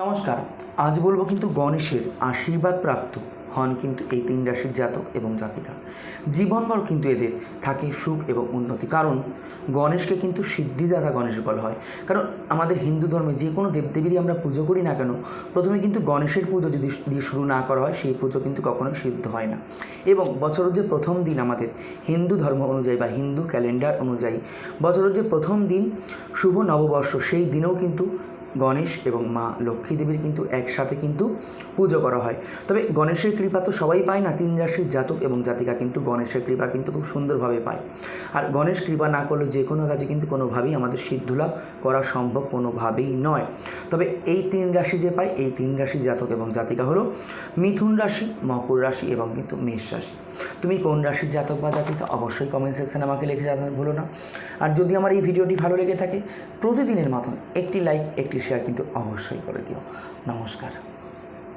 নমস্কার। আজ বলব কিন্তু গণেশের আশীর্বাদ প্রাপ্ত হন কিন্তু এই তিন রাশির জাতক এবং জাতিকা। জীবনভর কিন্তু এদের থাকে সুখ এবং উন্নতি। কারণ গণেশকে কিন্তু সিদ্ধিদাতা গণেশ বলা হয়। কারণ আমাদের হিন্দু ধর্মে যে কোনো দেবদেবীরই আমরা পুজো করি না কেন, প্রথমে কিন্তু গণেশের পুজো যদি দিয়ে শুরু না করা হয়, সেই পুজো কিন্তু কখনোই সিদ্ধ হয় না। এবং বছরের যে প্রথম দিন আমাদের হিন্দু ধর্ম অনুযায়ী বা হিন্দু ক্যালেন্ডার অনুযায়ী, বছরের যে প্রথম দিন, শুভ নববর্ষ, সেই দিনেও কিন্তু গণেশ এবং মা লক্ষ্মী দেবীর কিন্তু একসাথে কিন্তু পুজো করা হয়। তবে গণেশের কৃপা তো সবাই পায় না, তিন রাশির জাতক এবং জাতিকা কিন্তু গণেশের কৃপা কিন্তু খুব সুন্দরভাবে পায়। আর গণেশ কৃপা না করলে যে কোনো কাজে কিন্তু কোনোভাবেই আমাদের সিদ্ধলাভ করা সম্ভব কোনোভাবেই নয়। তবে এই তিন রাশি যে পায়, এই তিন রাশি জাতক এবং জাতিকা হলো মিথুন রাশি, মকর রাশি এবং কিন্তু মেষ রাশি। তুমি কোন রাশির জাতক বা জাতিকা অবশ্যই কমেন্ট সেকশানে আমাকে লিখে জানাতে ভুলো না। আর যদি আমার এই ভিডিওটি ভালো লেগে থাকে, প্রতিদিনের মতন একটি লাইক একটি শেয়ার কিন্তু অবশ্যই করে দিও। নমস্কার।